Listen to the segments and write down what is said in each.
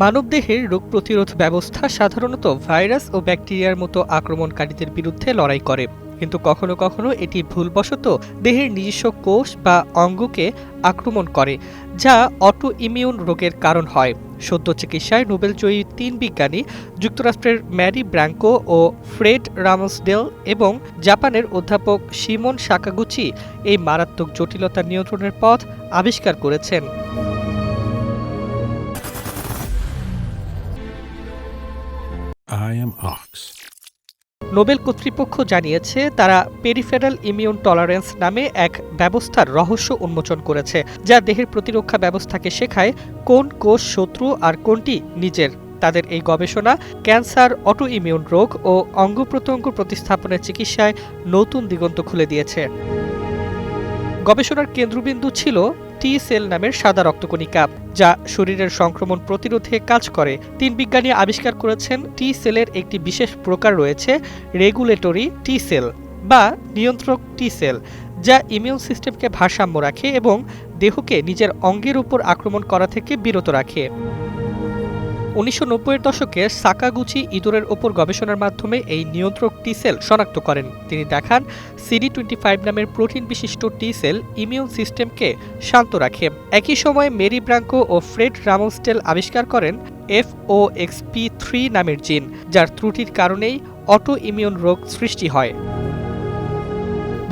মানবদেহের রোগ প্রতিরোধ ব্যবস্থা সাধারণত ভাইরাস ও ব্যাকটেরিয়ার মতো আক্রমণকারীদের বিরুদ্ধে লড়াই করে। কিন্তু কখনো কখনো এটি ভুলবশত দেহের নিজস্ব কোষ বা অঙ্গকে আক্রমণ করে, যা অটো ইমিউন রোগের কারণ হয়। সদ্য চিকিৎসায় নোবেলজয়ী তিন বিজ্ঞানী যুক্তরাষ্ট্রের ম্যারি ব্র্যাঙ্কো ও ফ্রেড রামসডেল এবং জাপানের অধ্যাপক সিমন সাকাগুচি এই মারাত্মক জটিলতা নিয়ন্ত্রণের পথ আবিষ্কার করেছেন। I am Ox. নোবেল কর্তৃপক্ষ জানিয়েছে তারা পেরিফেরাল ইমিউন টলারেন্স নামে এক ব্যবস্থার রহস্য উন্মোচন করেছে, যা দেহের প্রতিরক্ষা ব্যবস্থাকে শেখায় কোন কোষ শত্রু আর কোনটি নিজের তাদের এই গবেষণা ক্যান্সার অটো ইমিউন রোগ ও অঙ্গ প্রত্যঙ্গ প্রতিস্থাপনের চিকিৎসায় নতুন দিগন্ত খুলে দিয়েছে গবেষণার কেন্দ্রবিন্দু ছিল টি সেল নামের সাদা রক্তকণিকা, যা শরীরের সংক্রমণ প্রতিরোধে কাজ করে। তিন বিজ্ঞানী আবিষ্কার করেছেন টি সেলের একটি বিশেষ প্রকার রয়েছে, রেগুলেটরি টি সেল বা নিয়ন্ত্রক টি সেল, যা ইমিউন সিস্টেমকে ভারসাম্য রাখে এবং দেহকে নিজের অঙ্গের উপর আক্রমণ করা থেকে বিরত রাখে। উনিশশো নব্বইয়ের দশকে সাকাগুচি ইঁদুরের ওপর গবেষণার মাধ্যমে এই নিয়ন্ত্রক টি সেল শনাক্ত করেন। তিনি দেখান সিডি টোয়েন্টি ফাইভ নামের প্রোটিন বিশিষ্ট টি সেল ইমিউন সিস্টেমকে শান্ত রাখে। একই সময় মেরি ব্রাঙ্কো ও ফ্রেড রামোস্টেল আবিষ্কার করেন এফ ও এক্সপি থ্রি নামের জিন, যার ত্রুটির কারণেই অটো ইমিউন রোগ সৃষ্টি হয়।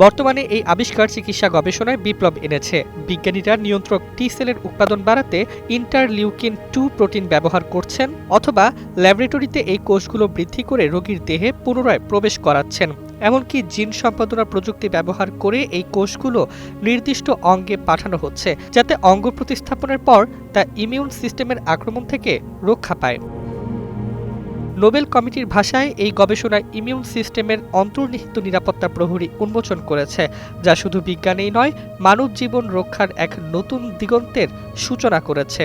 বর্তমানে এই আবিষ্কার চিকিৎসা গবেষণায় বিপ্লব এনেছে। বিজ্ঞানীরা নিয়ন্ত্রক টি সেলের উৎপাদন বাড়াতে ইন্টারলিউকিন টু প্রোটিন ব্যবহার করছেন অথবা ল্যাবরেটরিতে এই কোষগুলো বৃদ্ধি করে রোগীর দেহে পুনরায় প্রবেশ করাচ্ছেন। এমনকি জিন সম্পাদনা প্রযুক্তি ব্যবহার করে এই কোষগুলো নির্দিষ্ট অঙ্গে পাঠানো হচ্ছে, যাতে অঙ্গ প্রতিস্থাপনের পর তা ইমিউন সিস্টেমের আক্রমণ থেকে রক্ষা পায়। নোবেল কমিটির ভাষায় এই গবেষণা ইমিউন সিস্টেমের অন্তর্নিহিত নিরাপত্তা প্রহরী উন্মোচন করেছে, যা শুধু বিজ্ঞানেই নয় মানব জীবন রক্ষার এক নতুন দিগন্তের সূচনা করেছে।